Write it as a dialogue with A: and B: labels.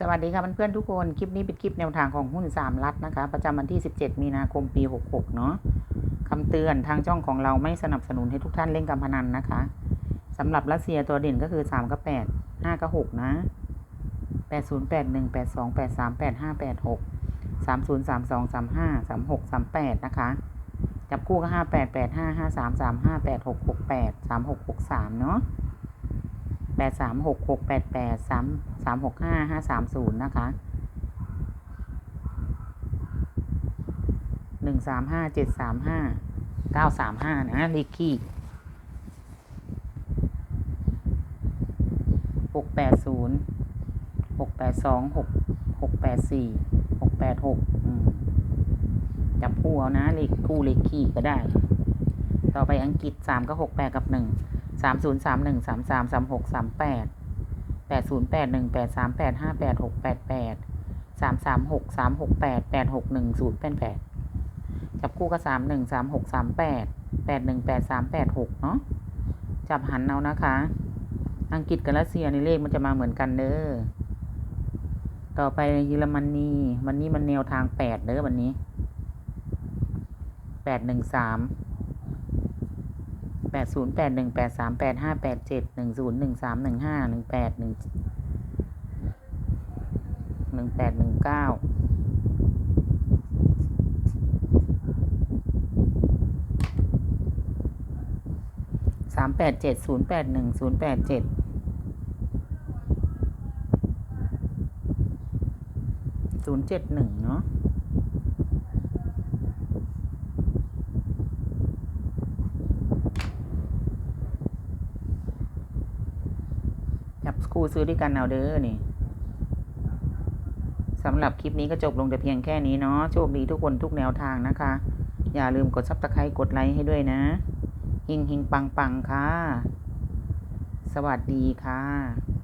A: สวัสดีค่ะเพื่อนๆทุกคน คลิปนี้เป็นคลิปแนวทางของหุ้นสามรัฐนะคะ ประจำวันที่ 17 มีนาคมปี 66 เนาะคำเตือนทางช่องของเราไม่สนับสนุนให้ทุกท่านเล่นการพนันนะคะสำหรับรัสเซียตัวเด่นก็คือ 3 กับ 8 5 กับ 6 นะ 80 81 82 83 85 86 30 32 35 36 38 นะคะ จับคู่ก็ 58 85 53 35 86 68 36 63 เนาะ แปดสามหกหกแปดแปดสามสามหกห้าห้าสามศูนย์นะคะหนึ่งสามห้าเจ็ดสามห้าเก้าสามห้านะลิกกี้หกแปดศูนย์หกแปดสองหกหกแปดสี่หกแปดหกจับคู่เอานะเลขคู่เลขขี้ก็ได้ ต่อไปอังกฤษสามก็หกแปดกับหนึ่ง สามศูนย์สามหนึ่งสามสามสามหกสามแปดแปดศูนย์แปดหนึ่งแปดสามแปดห้าแปดหกแปดแปดสามสามหกสามหกแปดแปดหกหนึ่งศูนย์แปดแปดจับคู่ก็สามหนึ่งสามหกสามแปดแปดหนึ่งแปดสามแปดหกเนาะจับหันเอานะคะ อังกฤษกับรัสเซียในเลขมันจะมาเหมือนกันเด้อต่อไปเยอรมนีวันนี้มันแนวทางแปดเด้อวันนี้แปดหนึ่งสาม แปดศูนย์แปดหนึ่งแปดสามแปดห้าแปดเจ็ดหนึ่งศูนย์หนึ่งสามหนึ่งห้าหนึ่งแปดหนึ่งหนึ่งแปดหนึ่งเก้าสามแปดเจ็ดศูนย์แปดหนึ่งศูนย์แปดเจ็ดศูนย์เจ็ดหนึ่งเนาะ จับคู่ซื้อด้วยกันเอาเด้อนี่สำหรับคลิปนี้ก็จบลงแต่เพียงแค่นี้เนาะ โชคดีทุกคนทุกแนวทางนะคะ อย่าลืมกดซับสไครต์กดไลค์ให้ด้วยนะ หิงหิงปังปังค่ะ สวัสดีค่ะ